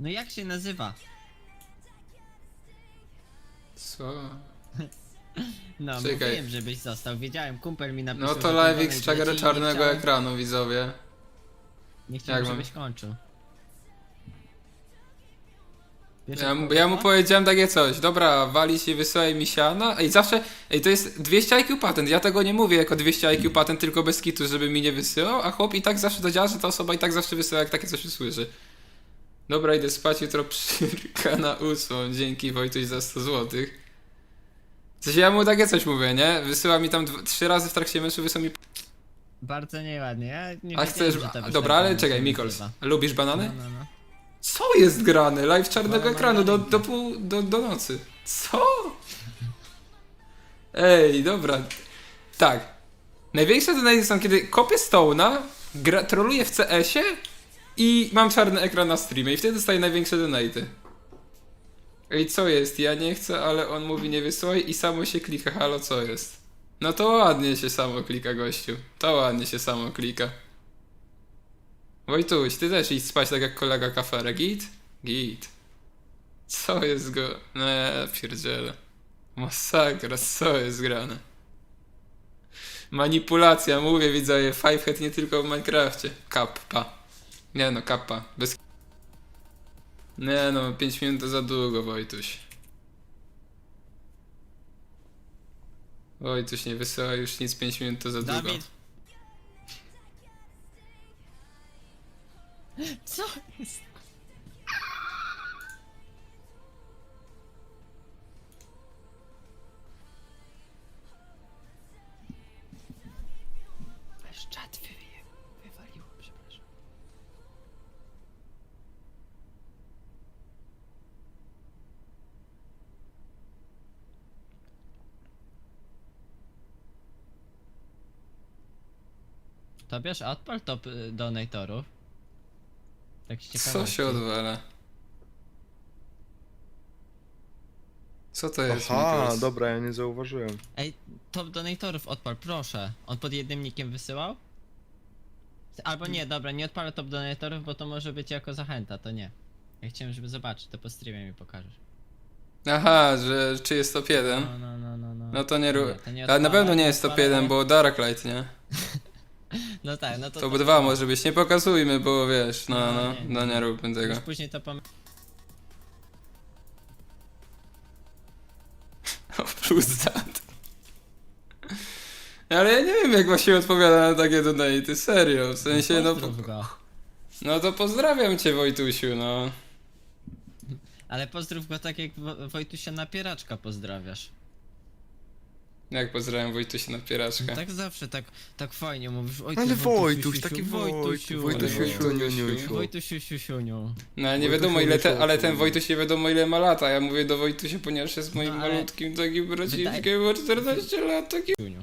No jak się nazywa? Co? No, Czekaj. mówiłem, żebyś został. Wiedziałem, kumpel mi napisał. No że to dzieci i nie czarnego chciałem- ekranu, widzowie. Nie chciałem, Jak mam? żebyś kończył. Ja, mu- ja mu powiedziałem takie coś, dobra, wali się, wysyłaj mi siana. Ej, zawsze, ej, to jest 200 IQ patent. Ja tego nie mówię jako 200 IQ patent, tylko bez kitu, żeby mi nie wysyłał, a chłop i tak zawsze to działa, że ta osoba i tak zawsze wysyła, jak takie coś usłyszy. Dobra, idę spać, jutro przyrka na ósmą. Dzięki Wojtuś za 100 złotych. Sensie ja mu takie coś mówię, nie? Wysyła mi tam dwa, trzy razy w trakcie meczu, wysyła mi... Bardzo nieładnie. Ja nie A wiedziałem, chcesz... że to Dobra, ale czekaj, Mikols. Lubisz banany? No, no, no. Co jest grane? Live czarnego Wolę ekranu do, do pół, do, do nocy. Co? Ej, dobra. Tak. Największe donaty są, kiedy kopię Stone'a, gra, troluję w CS-ie i mam czarny ekran na streamie i wtedy dostaję największe donaty. Ej, co jest? Ja nie chcę, ale on mówi nie wysyłaj i samo się klika. Halo, co jest? No to ładnie się samo klika, gościu. To ładnie się samo klika. Wojtuś, ty też idź spać tak jak kolega kaferek. Git? Git. Co jest go... No ja. Masakra, co jest grane? Manipulacja, mówię widzowie, Fivehead nie tylko w Minecrafcie. Kappa. Nie no, kappa. Bez... Nie no, 5 minut to za długo, Wojtuś. Wojtuś nie wysyła już nic, 5 minut to za długo. Dawid! Co jest? Czat To bierz odpal top y, donatorów. Tak z Co ciekawości. się odwala? Co to jest, Aha, dobra, ja nie zauważyłem. Ej, top donatorów odpal, proszę. On pod jednym nikiem wysyłał? Albo nie, dobra, nie odpalę top donatorów, bo to może być jako zachęta, to nie. Ja chciałem, żeby zobaczyć, to po streamie mi pokażesz. Aha, że czy jest top 1? No, no, no, no, no. No to nie rób. to nie Ale na pewno nie jest top odpalaj. 1, bo Darklight, nie? No tak, no to... To dwa może być. Nie pokazujmy, bo wiesz, no, No, no, nie, no nie. róbmy tego. Już później to. O, plus dat. Ale ja nie wiem, jak właśnie odpowiada na takie donaty, serio, w sensie, no, Pozdrów go. no to pozdrawiam cię Wojtusiu, no. Ale pozdrów go tak jak Wo- Wojtusia Napieraczka pozdrawiasz. Jak pozdrawiam Wojtusia na pieraczkę. No tak zawsze, tak, tak fajnie mówisz. Oj, Ale ty Wojtuś, siusiu, taki Wojtusiu, Wojtuś, Wojtuś, Ale siuniu, Wojtusiu. siuniu. Wojtusiu, siusiuniu. No ale nie Wojtusiu wiadomo ile ten, musiał ale ten. Wojtuś nie wiadomo ile ma lata, ja mówię do Wojtusia, ponieważ jest moim No, ale- malutkim takim braciszkiem, bo 14 lat, taki... Siuniu.